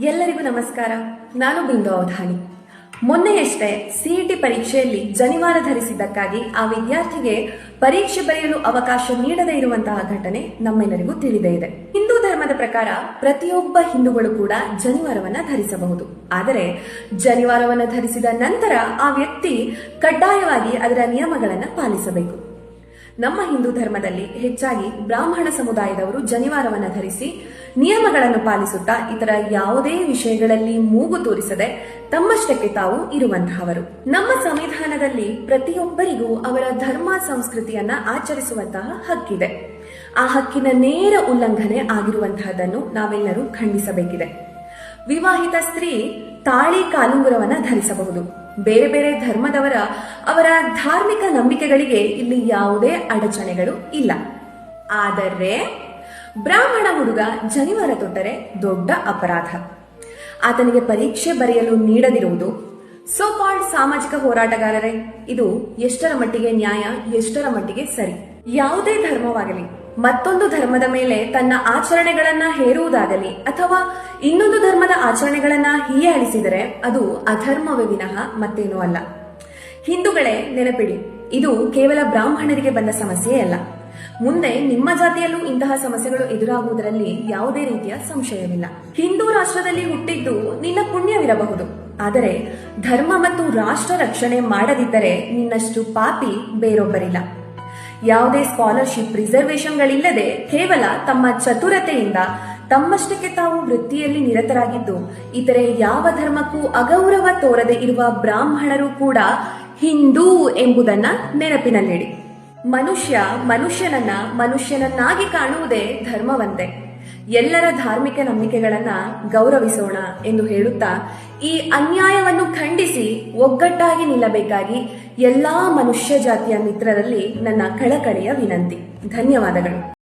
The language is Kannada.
ಎಲ್ಲರಿಗೂ ನಮಸ್ಕಾರ. ನಾನು ಬಿಂದು ಅವಧಾನಿ. ಮೊನ್ನೆಯಷ್ಟೇ ಸಿಇಟಿ ಪರೀಕ್ಷೆಯಲ್ಲಿ ಜನಿವಾರ ಧರಿಸಿದ್ದಕ್ಕಾಗಿ ಆ ವಿದ್ಯಾರ್ಥಿಗೆ ಪರೀಕ್ಷೆ ಬರೆಯಲು ಅವಕಾಶ ನೀಡದೇ ಇರುವಂತಹ ಘಟನೆ ನಮ್ಮೆಲ್ಲರಿಗೂ ತಿಳಿದೇ ಇದೆ. ಹಿಂದೂ ಧರ್ಮದ ಪ್ರಕಾರ ಪ್ರತಿಯೊಬ್ಬ ಹಿಂದೂಗಳು ಕೂಡ ಜನಿವಾರವನ್ನ ಧರಿಸಬಹುದು. ಆದರೆ ಜನಿವಾರವನ್ನ ಧರಿಸಿದ ನಂತರ ಆ ವ್ಯಕ್ತಿ ಕಡ್ಡಾಯವಾಗಿ ಅದರ ನಿಯಮಗಳನ್ನು ಪಾಲಿಸಬೇಕು. ನಮ್ಮ ಹಿಂದೂ ಧರ್ಮದಲ್ಲಿ ಹೆಚ್ಚಾಗಿ ಬ್ರಾಹ್ಮಣ ಸಮುದಾಯದವರು ಜನಿವಾರವನ್ನು ಧರಿಸಿ ನಿಯಮಗಳನ್ನು ಪಾಲಿಸುತ್ತಾ ಇತರ ಯಾವುದೇ ವಿಷಯಗಳಲ್ಲಿ ಮೂಗು ತೋರಿಸದೆ ತಮ್ಮಷ್ಟಕ್ಕೆ ತಾವು ಇರುವಂತಹವರು. ನಮ್ಮ ಸಂವಿಧಾನದಲ್ಲಿ ಪ್ರತಿಯೊಬ್ಬರಿಗೂ ಅವರ ಧರ್ಮ ಸಂಸ್ಕೃತಿಯನ್ನ ಆಚರಿಸುವಂತಹ ಹಕ್ಕಿದೆ. ಆ ಹಕ್ಕಿನ ನೇರ ಉಲ್ಲಂಘನೆ ಆಗಿರುವಂತಹದನ್ನು ನಾವೆಲ್ಲರೂ ಖಂಡಿಸಬೇಕಿದೆ. ವಿವಾಹಿತ ಸ್ತ್ರೀ ತಾಳಿ ಕಾಲುಂಗುರವನ್ನ ಧರಿಸಬಹುದು. ಬೇರೆ ಬೇರೆ ಧರ್ಮದವರ ಅವರ ಧಾರ್ಮಿಕ ನಂಬಿಕೆಗಳಿಗೆ ಇಲ್ಲಿ ಯಾವುದೇ ಅಡಚಣೆಗಳು ಇಲ್ಲ. ಆದರೆ ಬ್ರಾಹ್ಮಣ ಹುಡುಗ ಜನಿವಾರ ತೊಟ್ಟರೆ ದೊಡ್ಡ ಅಪರಾಧ. ಆತನಿಗೆ ಪರೀಕ್ಷೆ ಬರೆಯಲು ನೀಡದಿರುವುದು ಸೋ ಕಾಲ್ಡ್ ಸಾಮಾಜಿಕ ಹೋರಾಟಗಾರರೇ. ಇದು ಎಷ್ಟರ ಮಟ್ಟಿಗೆ ನ್ಯಾಯ, ಎಷ್ಟರ ಮಟ್ಟಿಗೆ ಸರಿ. ಯಾವುದೇ ಧರ್ಮವಾಗಲಿ ಮತ್ತೊಂದು ಧರ್ಮದ ಮೇಲೆ ತನ್ನ ಆಚರಣೆಗಳನ್ನ ಹೇರುವುದಾಗಲಿ ಅಥವಾ ಇನ್ನೊಂದು ಧರ್ಮದ ಆಚರಣೆಗಳನ್ನ ಹೀಯಾಳಿಸಿದರೆ ಅದು ಅಧರ್ಮವೇ ವಿನಃ ಮತ್ತೇನೂ ಅಲ್ಲ. ಹಿಂದೂಗಳೇ, ನೆನಪಿಡಿ, ಇದು ಕೇವಲ ಬ್ರಾಹ್ಮಣರಿಗೆ ಬಂದ ಸಮಸ್ಯೆಯಲ್ಲ ಮುಂದೆ ನಿಮ್ಮ ಜಾತಿಯಲ್ಲೂ ಇಂತಹ ಸಮಸ್ಯೆಗಳು ಎದುರಾಗುವುದರಲ್ಲಿ ಯಾವುದೇ ರೀತಿಯ ಸಂಶಯವಿಲ್ಲ. ಹಿಂದೂ ರಾಷ್ಟ್ರದಲ್ಲಿ ಹುಟ್ಟಿದ್ದು ನಿನ್ನ ಪುಣ್ಯವಿರಬಹುದು. ಆದರೆ ಧರ್ಮ ಮತ್ತು ರಾಷ್ಟ್ರ ರಕ್ಷಣೆ ಮಾಡದಿದ್ದರೆ ನಿನ್ನಷ್ಟು ಪಾಪಿ ಬೇರೊಬ್ಬರಿಲ್ಲ. ಯಾವುದೇ ಸ್ಕಾಲರ್ಶಿಪ್ ರಿಸರ್ವೇಶನ್ಗಳಿಲ್ಲದೆ ಕೇವಲ ತಮ್ಮ ಚತುರತೆಯಿಂದ ತಮ್ಮಷ್ಟಕ್ಕೆ ತಾವು ವೃತ್ತಿಯಲ್ಲಿ ನಿರತರಾಗಿದ್ದು, ಇತರೆ ಯಾವ ಧರ್ಮಕ್ಕೂ ಅಗೌರವ ತೋರದೆ ಇರುವ ಬ್ರಾಹ್ಮಣರು ಕೂಡ ಹಿಂದೂ ಎಂಬುದನ್ನ ನೆನಪಿನಲ್ಲಿಡಿ. ಮನುಷ್ಯ ಮನುಷ್ಯನನ್ನ ಮನುಷ್ಯನನ್ನಾಗಿ ಕಾಣುವುದೇ ಧರ್ಮವಂತೆ. ಎಲ್ಲರ ಧಾರ್ಮಿಕ ನಂಬಿಕೆಗಳನ್ನ ಗೌರವಿಸೋಣ ಎಂದು ಹೇಳುತ್ತಾ, ಈ ಅನ್ಯಾಯವನ್ನು ಖಂಡಿಸಿ ಒಗ್ಗಟ್ಟಾಗಿ ನಿಲ್ಲಬೇಕಾಗಿ ಎಲ್ಲಾ ಮನುಷ್ಯ ಜಾತಿಯ ಮಿತ್ರರಲ್ಲಿ ನನ್ನ ಕಳಕಳಿಯ ವಿನಂತಿ. ಧನ್ಯವಾದಗಳು.